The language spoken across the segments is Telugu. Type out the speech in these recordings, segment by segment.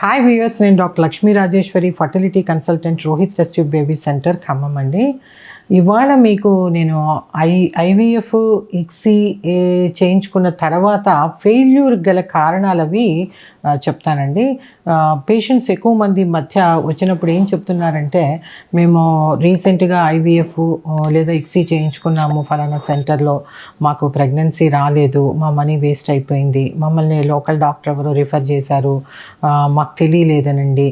హాయ్ వ్యూయర్స్ నేను doctor Lakshmi Rajeshwari fertility consultant Rohit రెస్ట్యూ baby centre Khammam అండి. ఇవాళ మీకు నేను ఐ ఐవీఎఫ్ ఇక్సీ ఏ చేయించుకున్న తర్వాత ఫెయిల్యూర్ గల కారణాలు అవి చెప్తానండి. పేషెంట్స్ ఎక్కువ మంది మధ్య వచ్చినప్పుడు ఏం చెప్తున్నారంటే మేము రీసెంట్గా ఐవీఎఫ్ లేదా ఇక్సీ చేయించుకున్నాము ఫలానా సెంటర్లో. మాకు ప్రెగ్నెన్సీ రాలేదు మా మనీ వేస్ట్ అయిపోయింది. మమ్మల్ని లోకల్ డాక్టర్ ఎవరు రిఫర్ చేశారు. మాకు తెలియలేదనండి.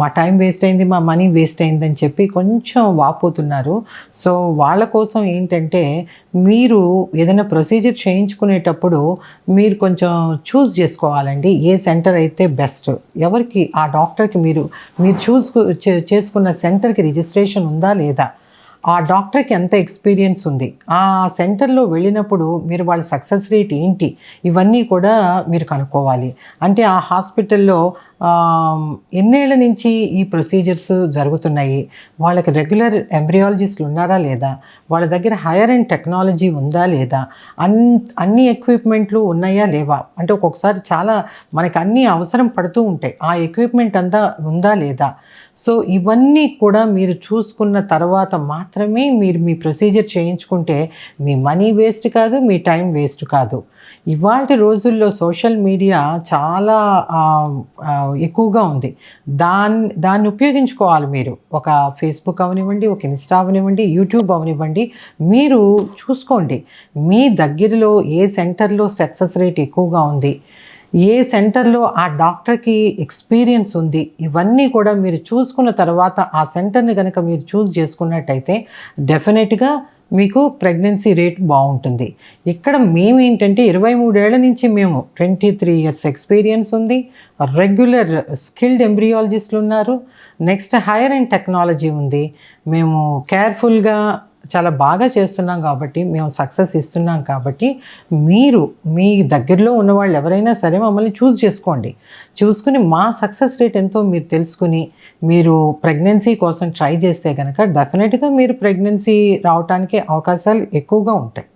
మా టైం వేస్ట్ అయింది మా మనీ వేస్ట్ అయిందని చెప్పి కొంచెం వాపోతున్నారు. సో వాళ్ళ కోసం ఏంటంటే మీరు ఏదైనా ప్రొసీజర్ చేయించుకునేటప్పుడు మీరు కొంచెం చూస్ చేసుకోవాలండి. ఏ సెంటర్ అయితే బెస్ట్? ఎవరికి? ఆ డాక్టర్కి మీరు మీరు చూస్ చేసుకున్న సెంటర్కి రిజిస్ట్రేషన్ ఉందా లేదా? ఆ డాక్టర్కి ఎంత ఎక్స్పీరియన్స్ ఉంది? ఆ సెంటర్లో వెళ్ళినప్పుడు మీరు వాళ్ళ సక్సెస్ రేట్ ఏంటి? ఇవన్నీ కూడా మీరు కనుక్కోవాలి. అంటే ఆ హాస్పిటల్లో ఎన్నేళ్ళ నుంచి ఈ ప్రొసీజర్స్ జరుగుతున్నాయి? వాళ్ళకి రెగ్యులర్ ఎంబ్రియాలజిస్టులు ఉన్నారా లేదా? వాళ్ళ దగ్గర హైయర్ అండ్ టెక్నాలజీ ఉందా లేదా? అన్ అన్ని ఎక్విప్మెంట్లు ఉన్నాయా లేవా? అంటే ఒక్కొక్కసారి చాలా మనకి అన్నీ అవసరం పడుతూ ఉంటాయి. ఆ ఎక్విప్మెంట్ అంతా ఉందా లేదా? సో ఇవన్నీ కూడా మీరు చూసుకున్న తర్వాత మాత్రమే మీరు మీ ప్రొసీజర్ చేయించుకుంటే మీ మనీ వేస్ట్ కాదు మీ టైం వేస్ట్ కాదు. ఇవాళ రోజుల్లో సోషల్ మీడియా చాలా ఎక్కువగా ఉంది. దాన్ని దాన్ని ఉపయోగించుకోవాలి మీరు. ఒక ఫేస్బుక్ అవనివ్వండి ఒక ఇన్స్టా అవనివ్వండి యూట్యూబ్ అవనివ్వండి. మీరు చూసుకోండి. మీ దగ్గరలో ఏ సెంటర్లో సక్సెస్ రేట్ ఎక్కువగా ఉంది? ఏ సెంటర్లో ఆ డాక్టర్కి ఎక్స్పీరియన్స్ ఉంది? ఇవన్నీ కూడా మీరు చూసుకున్న తర్వాత ఆ సెంటర్ని కనుక మీరు చూస్ చేసుకున్నట్టయితే డెఫినెట్గా మీకు ప్రెగ్నెన్సీ రేట్ బాగుంటుంది. ఇక్కడ మేము ఏంటంటే ఇరవై మూడేళ్ళ నుంచి మేము ట్వంటీ త్రీ ఇయర్స్ ఎక్స్పీరియన్స్ ఉంది రెగ్యులర్ స్కిల్డ్ ఎంబ్రియాలజిస్టులు ఉన్నారు. నెక్స్ట్ హైయర్ అండ్ టెక్నాలజీ ఉంది. మేము కేర్ఫుల్గా చాలా బాగా చేస్తున్నాం కాబట్టి మేము సక్సెస్ ఇస్తున్నాం కాబట్టి మీరు మీ దగ్గరలో ఉన్న వాళ్ళు ఎవరైనా సరే మమ్మల్ని చూస్ చేసుకోండి. చూసుకుని మా సక్సెస్ రేట్ ఎంతో మీరు తెలుసుకుని మీరు ప్రెగ్నెన్సీ కోసం ట్రై చేస్తే కనుక డెఫినెట్గా మీరు ప్రెగ్నెన్సీ రావడానికి అవకాశాలు ఎక్కువగా ఉంటాయి.